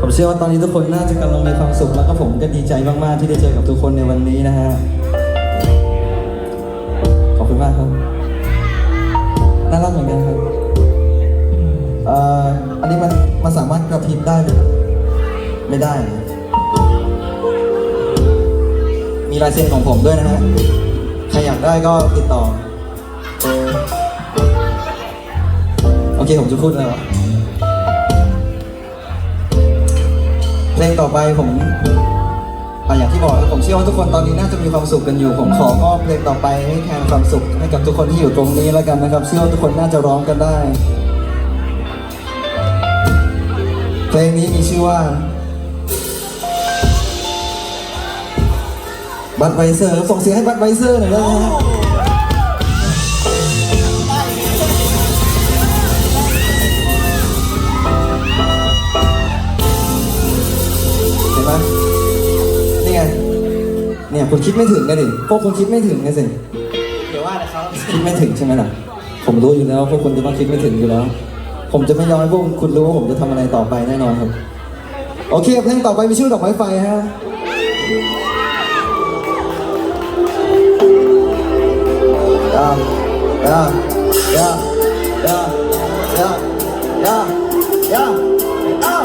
ผมเชื่อว่าตอนนี้ทุกคนน่าจะกำลังมีความสุขแล้วก็ผมก็ดีใจมากๆที่ได้เจอกับทุกคนในวันนี้นะฮะ ขอบคุณมากครับ น่ารักเหมือนกันครับเอ่ออันนี้มันมันสามารถกระพริบได้ไหมไม่ได้ มีลายเซ็นของผมด้วยนะฮะ ใครอยากได้ก็ติดต่อ โอเคผมจะพูดแล้ว เพลงต่อไปผมอะอย่างที่บอกผมเชื่อว่าทุกคนตอนนี้น่าจะมีความสุขกันอยู่ ผมขอมอบเพลงต่อไปให้แทนความสุขให้กับทุกคนที่อยู่ตรงนี้แล้วกันนะครับ เชื่อว่าทุกคนน่าจะร้องกันได้ เพลงนี้มีชื่อว่าบัตไวเซอร์ส่งเสียงให้บัตไวเซอร์หน่อยได้ไหมฮะเคุณคิดไม่ถึงกันดิพวกคุณคิดไม่ถึงกันสิเดี๋ยวว่านะครับคิดไม่ถึงใช่ไหมล่ะ ผมรู้อยู่แล้วว่าพวกคุณจะต้องคิดไม่ถึงอยู่แล้ว ผมจะไม่ยอมให้พวกคุณรู้ว่าผมจะทำอะไรต่อไปแน่นอนครับ โอเคเพลงต่อไปมีชื่อดอกไม้ไฟฮะยายายายายายายาอ้าว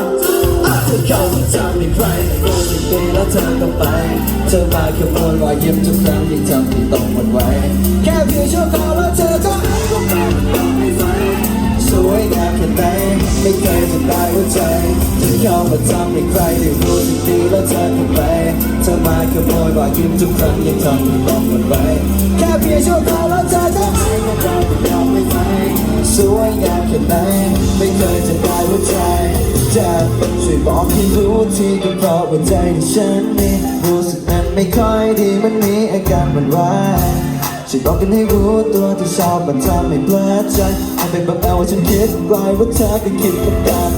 อ้าวเธอเข้ามาทำให้ใครโดนสิปีแล้วเธอก็ไป เธอมาแค่มวนรอยยิ้มทุกครั้งที่ทำให้ต้องมันไหวแค่เพียงชั่วคราวแล้วเธอก็หายก็กลายเป็นดอกไม้ไฟสวยงามแค่ไหนไม่เคยจะตายหัวใจเธอเข้ามาทำให้ใครได้รู้สึกดีแล้วเธอก็ไปเธอมาขโมยรอยยิ้มทุกครั้งยังทำให้ต้องมันไหวแค่เพียงชั่วคราวแล้วเธอก็หายก็กลายเป็นดอกไม้ไฟสวยงามแค่ไหนไม่เคยจะตายหัวใจจะช่วยบอกให้รู้ทีก็เพราะว่าใจที่ฉันมีรู้สึกนั้น ไม่ค่อยดีมันมีอาการมันไหวช่วยบอกกันให้รู้ตัวที่ชอบมันทำให้เพลิดใจให้เป็นแบบเอาว่าฉันคิดไกลว่าเธอก็คิดเหมือนกัน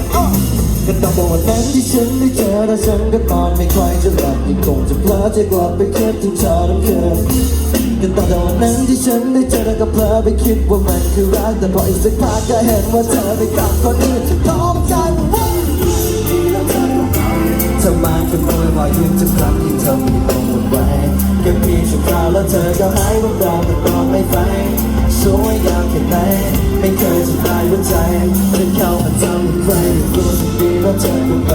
ก็ต้องบอกวันนั้นที่ฉันได้เจอแล้วฉันก็นอนไม่ค่อยจะหลับยังคงจะเพลอจะกลับไปคิดถึงเธอทั้งคืนก็ต้องแต่วันนั้นที่ฉันได้เจอแล้วก็เพลอไปคิดว่ามันคือรักแต่พออีกสักพักก็เห็นว่าเธอไปกับคนอื่นจะพร้อมกัน อยยิ้มทุกครั้งที่เธอมีตรงบนไว้แค่เพียงชั่วคราวแล้วเธอก็หายวับเราแต่ตอนไม่ไฟสวยงามแค่ไหนไม่เคยจะตายหัวใจเธอเข้ามาทำให้ใครรู้สึกดีแล้วเธอก็ไป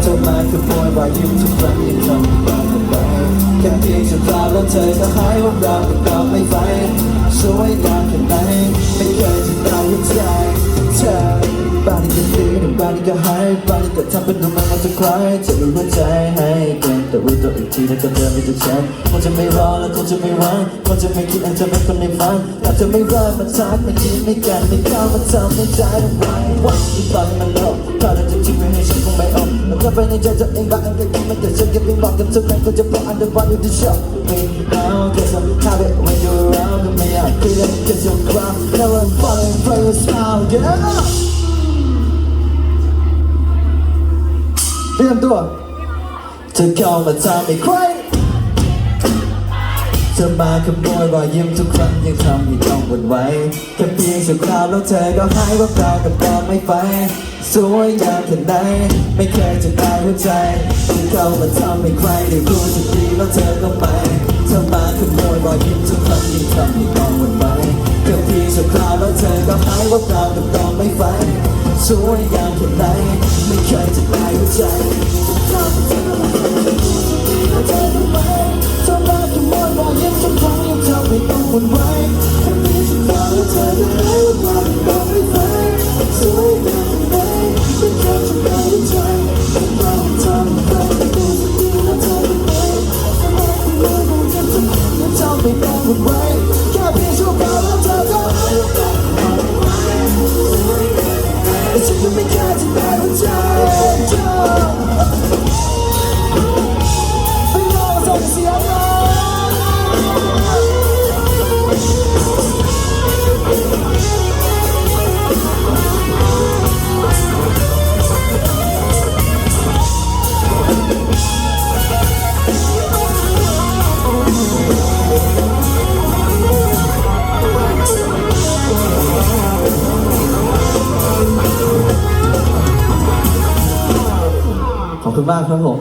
เธอมาขโมยรอยยิ้มทุกครั้งที่เธอมีตรงบนไว้แค่เพียงชั่วคราวแล้วเธอก็หายวับเราแต่ตอนไม่ไฟสวยงามแค่ไหนไม่เคยจะตายหัวใจเธอบ้านนี้ก็ดี นึ่งบ้านนี้ก็หายบ้านนี้ก็ทำเป็นดูมันมาจะคล้ายจะรู้หัวใจให้กินแต่รู้ตัวอีกทีแล้วก็เดินไปจากฉันคงจะไม่รอแล้วคงจะไม่หวังคงจะไม่คิดอาจจะเป็นคนในฝันแต่จะไม่รักมาทักไม่คิดไม่กันไม่เข้ามาทำให้ใจไหววันที่ตอนมันลบถ้าเราจะทิ้งไว้ให้ฉันคงไม่อมแล้วก็ไปในใจตัวเองบ้างก็คิดไม่แต่ฉันยังไม่บอกกับทุกคนก็จะบอก under one with the show me now cause I'm habit when you're around me I feel it cause you're crowd now I'm falling for your smile yeah เรียมตัวเธอเข้ามาทำให้ใครเธอมาขโมยรอยยิ้มทุกครั้งยังทำให้ต้องหวั่นไหวแค่เพียงชั่วคราวแล้วเธอก็หายว่าเรากับตอนไม่ไฟสวยงามแค่ไหนไม่เคยจะตายหัวใจเธอเข้ามาทำให้ใครได้รู้สึกดีแล้วเธอก็ไปเธอมาขโมยรอยยิ้มทุกครั้งยังทำให้ต้องหวั่นไหวแค่เพียงชั่วคราวแล้วเธอก็หายว่าเรากับตอนไม่ไฟ สวยงามแค่ไหนไม่เคยจะตายหัวใจเธอมาขโมยรอยยิ้มทุกครั้งยัง คุณมากครับผม